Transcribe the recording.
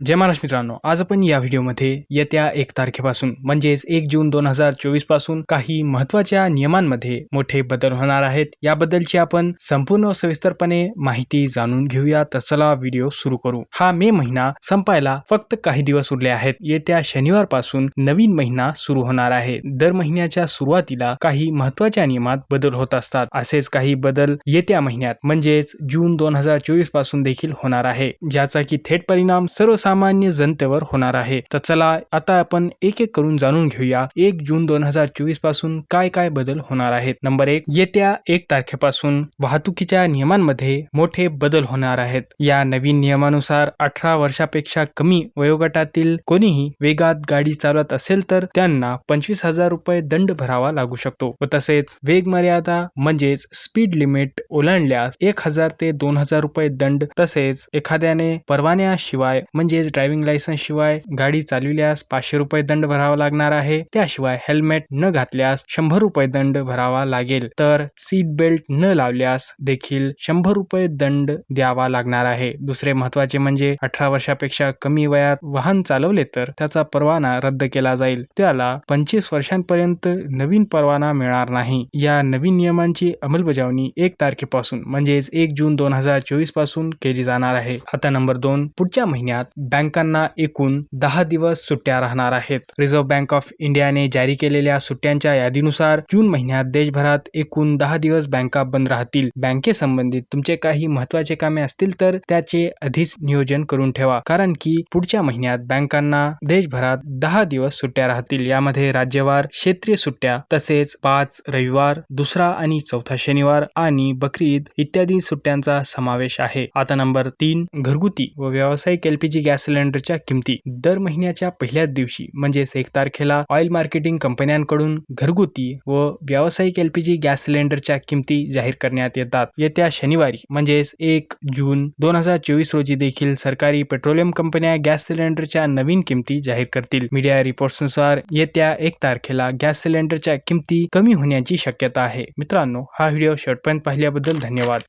जय महाराष्ट्र मित्रांनो आज आपण या व्हिडिओमध्ये येत्या एक तारखेपासून म्हणजेच एक जून दोन हजार चोवीसपासून काही महत्त्वाच्या नियमांमध्ये मोठे बदल होणार आहेत. याबद्दलची आपण संपूर्ण सविस्तरपणे माहिती जाणून घेऊया. तर चला व्हिडिओ सुरू करू. हा मे महिना संपायला फक्त काही दिवस उरले आहेत. येत्या शनिवारपासून नवीन महिना सुरू होणार आहे. दर महिन्याच्या सुरुवातीला काही महत्त्वाच्या नियमात बदल होत असतात. असेच काही बदल येत्या महिन्यात म्हणजेच जून दोन हजार चोवीसपासून देखील होणार आहे ज्याचा की थेट परिणाम सर्वसामान्य जनतेवर होणार आहे. तर चला आता आपण एक एक करून जाणून घेऊया एक जून दोन हजार चोवीसपासून काय काय बदल होणार आहेत. नंबर एक येत्या एक तारखेपासून वाहतुकीच्या नियमांमध्ये मोठे बदल होणार आहेत. या नवीन नियमानुसार अठरा वर्षापेक्षा कमी वयोगटातील कोणीही वेगात गाडी चालवत असेल तर त्यांना पंचवीस हजार रुपये दंड भरावा लागू शकतो. व तसेच वेग मर्यादा म्हणजेच स्पीड लिमिट ओलांडल्यास एक हजार ते दोन हजार रुपये दंड तसेच एखाद्याने परवान्याशिवाय म्हणजे म्हणजेच ड्रायव्हिंग लायसन्स शिवाय गाडी चालविल्यास पाचशे रुपये दंड भरावा लागणार आहे. त्याशिवाय हेल्मेट न घातल्यास शंभर रुपये दंड भरावा लागेल. तर सीट बेल्ट न लावल्यास देखील शंभर रुपये दंड द्यावा लागणार आहे. दुसरे महत्त्वाचे म्हणजे अठरा वर्षापेक्षा कमी वयात वाहन चालवले तर त्याचा परवाना रद्द केला जाईल. त्याला पंचवीस वर्षांपर्यंत नवीन परवाना मिळणार नाही. या नवीन नियमांची अंमलबजावणी एक तारखेपासून म्हणजेच एक जून दोन हजार चोवीसपासून केली जाणार आहे. आता नंबर दोन पुढच्या महिन्यात बँकांना एकूण दहा दिवस सुट्ट्या राहणार आहेत. रिझर्व्ह बँक ऑफ इंडियाने जारी केलेल्या सुट्ट्यांच्या यादीनुसार जून महिन्यात देशभरात एकूण दहा दिवस बँका बंद राहतील. बँकेसंबंधित तुमचे काही महत्त्वाचे कामे असतील तर त्याचे आधीच नियोजन करून ठेवा. कारण की पुढच्या महिन्यात बँकांना देशभरात दहा दिवस सुट्ट्या राहतील. यामध्ये राज्यवार क्षेत्रीय सुट्ट्या तसेच पाच रविवार दुसरा आणि चौथा शनिवार आणि बकरी ईद इत्यादी सुट्ट्यांचा समावेश आहे. आता नंबर तीन घरगुती व व्यावसायिक एलपीजी गॅस सिलेंडरच्या किमती दर महिन्याच्या पहिल्याच दिवशी म्हणजेच एक तारखेला ऑइल मार्केटिंग कंपन्यांकडून घरगुती व व्यावसायिक एलपीजी गॅस सिलेंडरच्या किमती जाहीर करण्यात येतात. येत्या शनिवारी म्हणजेच एक जून दोन हजार चोवीस रोजी देखील सरकारी पेट्रोलियम कंपन्या गॅस सिलेंडरच्या नवीन किमती जाहीर करतील. मीडिया रिपोर्ट्सनुसार येत्या एक तारखेला गॅस सिलेंडरच्या किमती कमी होण्याची शक्यता आहे. मित्रांनो हा व्हिडिओ शेवटपर्यंत पाहिल्याबद्दल धन्यवाद.